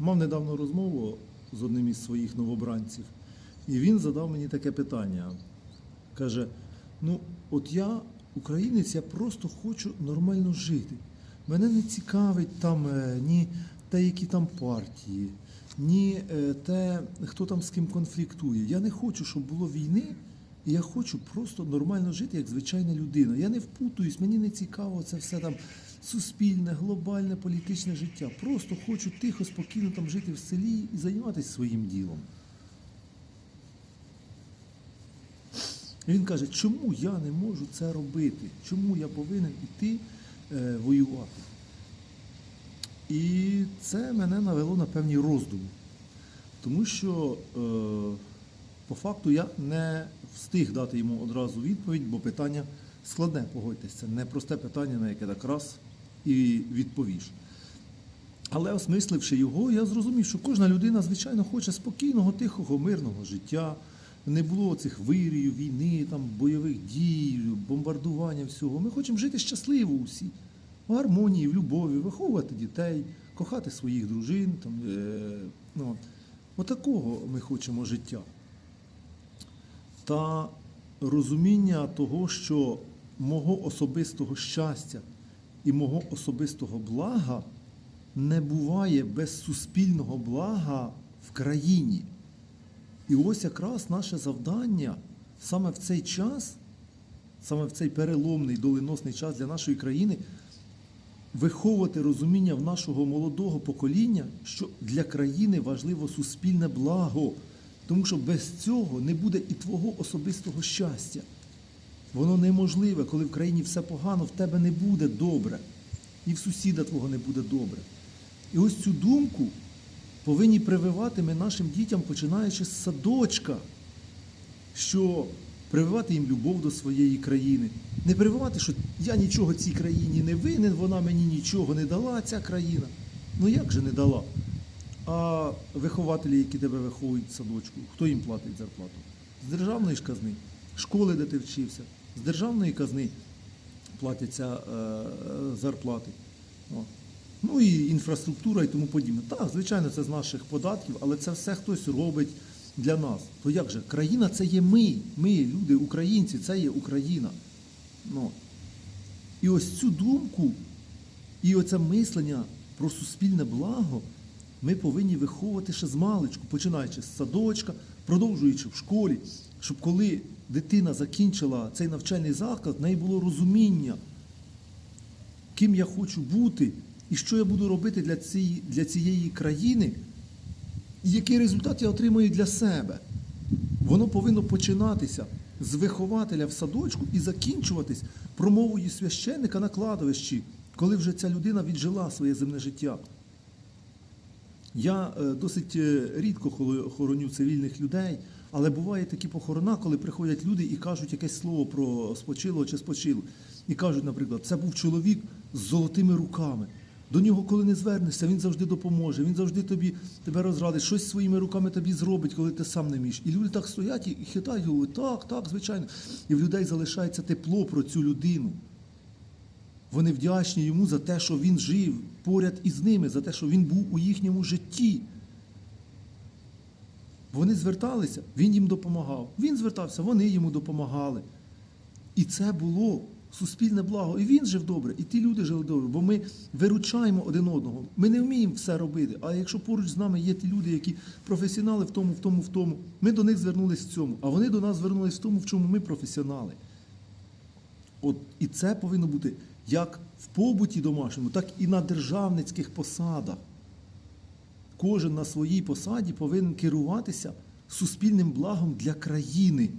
Мав недавно розмову з одним із своїх новобранців, і він задав мені таке питання. Каже: ну, от я, українець, я просто хочу нормально жити. Мене не цікавить там е, ні те, які там партії, ні е, те, хто там з ким конфліктує. Я не хочу, щоб було війни, і я хочу просто нормально жити, як звичайна людина. Я не впутуюсь, мені не цікаво це все там суспільне, глобальне, політичне життя. Просто хочу тихо, спокійно там жити в селі і займатися своїм ділом. Він каже, чому я не можу це робити? Чому я повинен іти е, воювати? І це мене навело на певні роздуми. Тому що е, по факту я не встиг дати йому одразу відповідь, бо питання складне, погодьтесь, це не просте питання, на яке так раз і відповіш. Але осмисливши його, я зрозумів, що кожна людина, звичайно, хоче спокійного, тихого, мирного життя. Не було цих вирію, війни, там, бойових дій, бомбардування всього. Ми хочемо жити щасливо усі, в гармонії, в любові, виховувати дітей, кохати своїх дружин. Там, е, ну, отакого ми хочемо життя. Та розуміння того, що мого особистого щастя і мого особистого блага не буває без суспільного блага в країні. І ось якраз наше завдання саме в цей час, саме в цей переломний доленосний час для нашої країни, виховувати розуміння в нашого молодого покоління, що для країни важливо суспільне благо, тому що без цього не буде і твого особистого щастя. Воно неможливе, коли в країні все погано, в тебе не буде добре, і в сусіда твого не буде добре. І ось цю думку повинні прививати ми нашим дітям, починаючи з садочка, що прививати їм любов до своєї країни. Не прививати, що я нічого цій країні не винен, вона мені нічого не дала, ця країна. Ну як же не дала? А вихователі, які тебе виховують в садочку, хто їм платить зарплату? З державної ж казни, школи, де ти вчився, з державної казни платяться е, зарплати. О. Ну і інфраструктура і тому подібне. Так, звичайно, це з наших податків, але це все хтось робить для нас. То як же? Країна це є ми. Ми, люди, українці, це є Україна. Ну. І ось цю думку, і оце мислення про суспільне благо ми повинні виховувати ще з маличку, починаючи з садочка, продовжуючи в школі, щоб коли дитина закінчила цей навчальний заклад, в неї було розуміння, ким я хочу бути. І що я буду робити для цієї, для цієї країни, і який результат я отримую для себе. Воно повинно починатися з вихователя в садочку і закінчуватись промовою священника на кладовищі, коли вже ця людина віджила своє земне життя. Я е, досить е, рідко хороню цивільних людей, але бувають такі похорона, коли приходять люди і кажуть якесь слово про спочилого чи спочилу. І кажуть, наприклад, це був чоловік з золотими руками. До нього, коли не звернешся, він завжди допоможе, він завжди тобі тебе розрадить, щось своїми руками тобі зробить, коли ти сам не вмієш. І люди так стоять і хитають голови, так, так, звичайно. І в людей залишається тепло про цю людину. Вони вдячні йому за те, що він жив поряд із ними, за те, що він був у їхньому житті. Вони зверталися, він їм допомагав. Він звертався, вони йому допомагали. І це було суспільне благо. І він жив добре, і ті люди жили добре, бо ми виручаємо один одного. Ми не вміємо все робити. А якщо поруч з нами є ті люди, які професіонали в тому, в тому, в тому, ми до них звернулись в цьому, а вони до нас звернулись в тому, в чому ми професіонали. От і це повинно бути як в побуті домашньому, так і на державницьких посадах. Кожен на своїй посаді повинен керуватися суспільним благом для країни.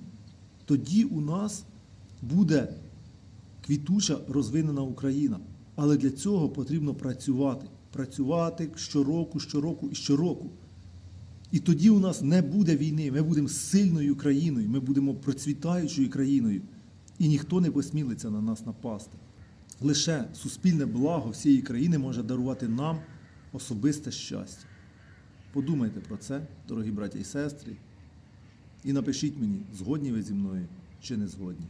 Тоді у нас буде квітуча розвинена Україна. Але для цього потрібно працювати. Працювати щороку, щороку і щороку. І тоді у нас не буде війни. Ми будемо сильною країною, ми будемо процвітаючою країною. І ніхто не посмілиться на нас напасти. Лише суспільне благо всієї країни може дарувати нам особисте щастя. Подумайте про це, дорогі браті і сестри, і напишіть мені, згодні ви зі мною чи не згодні.